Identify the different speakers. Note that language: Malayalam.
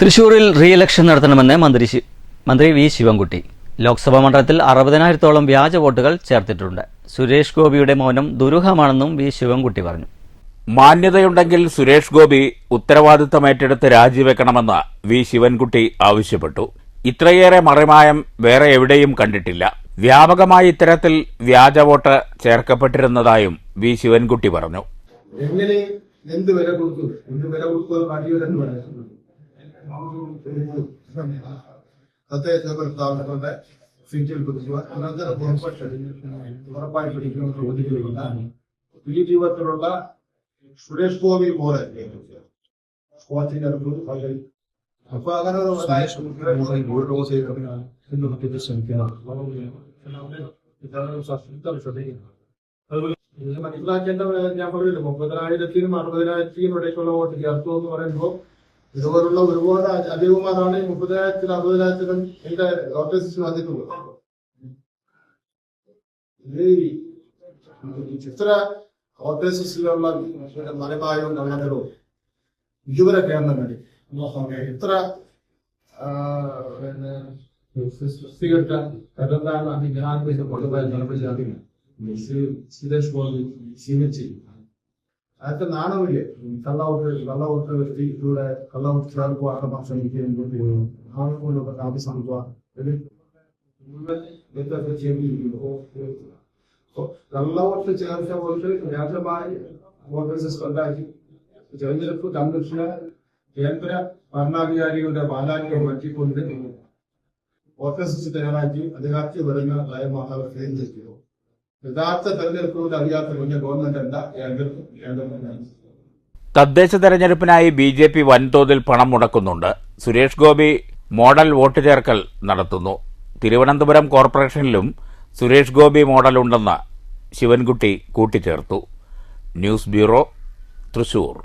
Speaker 1: തൃശൂരിൽ റീ ഇലക്ഷൻ നടത്തണമെന്ന് മന്ത്രി മന്ത്രി വി ശിവൻകുട്ടി. ലോക്സഭാ മണ്ഡലത്തിൽ അറുപതിനായിരത്തോളം വ്യാജ വോട്ടുകൾ ചേർത്തിട്ടുണ്ട്. സുരേഷ് ഗോപിയുടെ മൗനം ദുരൂഹമാണെന്നും വി ശിവൻകുട്ടി പറഞ്ഞു.
Speaker 2: മാന്യതയുണ്ടെങ്കിൽ സുരേഷ് ഗോപി ഉത്തരവാദിത്തം ഏറ്റെടുത്ത് രാജിവെക്കണമെന്ന് വി ശിവൻകുട്ടി ആവശ്യപ്പെട്ടു. ഇത്രയേറെ മറിമായം വേറെ എവിടെയും കണ്ടിട്ടില്ല. വ്യാപകമായി ഇത്തരത്തിൽ വ്യാജ വോട്ട് ചേർക്കപ്പെട്ടിരുന്നതായും വി ശിവൻകുട്ടി പറഞ്ഞു.
Speaker 3: എങ്ങനെ എന്ത് വില കൊടുക്കും എന്ത് വില കൊടുക്കും കാട്ടിയവരെന്ന് പ്രസ്താവനകളുടെ സീറ്റിൽ പിടിക്കുക അനന്തര ഉറപ്പായി പിടിക്കുന്ന ചോദ്യങ്ങളുണ്ട് ഈ ജീവിതത്തിലുള്ള സുരേഷ് ഗോപി പോലെ സ്കോച്ചിന്റെ അടുത്ത് പകൽ അപ്പൊ അങ്ങനെ ഒരു ശ്രമിക്കണം ഇത് മനസ്സിലാക്കേണ്ട ഒരു ഞാൻ പറഞ്ഞില്ല മുപ്പതിനായിരത്തിനും അറുപതിനായിരത്തിനും ഇടയ്ക്കുള്ള വോട്ട് ചേർത്തു എന്ന് പറയുമ്പോൾ ഇതുപോലുള്ള ഒരുപാട് അധികമാരാണ് ഈ മുപ്പതിനായിരത്തിലും അറുപതിനായിരത്തിലും എന്റെ വോട്ടേഴ്സിന് വന്നിട്ടുള്ളത്. ഇത്ര ചിത്ര വോട്ടേഴ്സിലുള്ള മലബായവും കള്ളങ്ങളും ഇതുവരെ കേരളം കണ്ടി ഇത്ര പിന്നെ സൃഷ്ടികൾക്ക് കരുതാൻ ജനാധിപത്യം കൊണ്ടുപോയ നടപ്പിലാക്കില്ല സുരേഷ് ഗോപി സീമിച്ച് അതൊക്കെ നാണമില്ലേ കള്ളവോട്ട് കള്ളവോട്ട് വ്യക്തി ഇവിടെ കള്ളവോട്ട് ചേർക്കുക ആക്രമണം ശ്രമിക്കുകയും ആളുകളൊക്കെ ആവശ്യമാക്കുക ഇത് മുഴുവൻ വ്യത്യസ്ത ചെയ്തിരിക്കുന്നു കള്ളവോട്ട് ചേർത്ത വോട്ട് വ്യാജമായി വോട്ടർ സിസ്റ്റം ഉണ്ടാക്കി തെരഞ്ഞെടുപ്പ് കമ്മീഷന് കേന്ദ്ര ഭരണാധികാരികളുടെ പാലാരികൾ പറ്റിക്കൊണ്ട് വോട്ടർ സിസ്റ്റം തയ്യാറാക്കി അധികാരത്തിൽ വരുന്ന നയമാണ് അവർ കേന്ദ്രീകരിക്കുന്നത് യഥാർത്ഥ തെരഞ്ഞെടുപ്പുകൾ അറിയാത്ത കുഞ്ഞ ഗവൺമെന്റ് അല്ല
Speaker 2: തദ്ദേശ തെരഞ്ഞെടുപ്പിനായി ബി ജെ പി വൻതോതിൽ പണം മുടക്കുന്നുണ്ട്. സുരേഷ് ഗോപി മോഡൽ വോട്ട് ചേർക്കൽ നടത്തുന്നു. തിരുവനന്തപുരം കോർപ്പറേഷനിലും സുരേഷ് ഗോപി മോഡൽ ഉണ്ടെന്ന് ശിവൻകുട്ടി കൂട്ടിച്ചേർത്തു. News bureau Thrissur.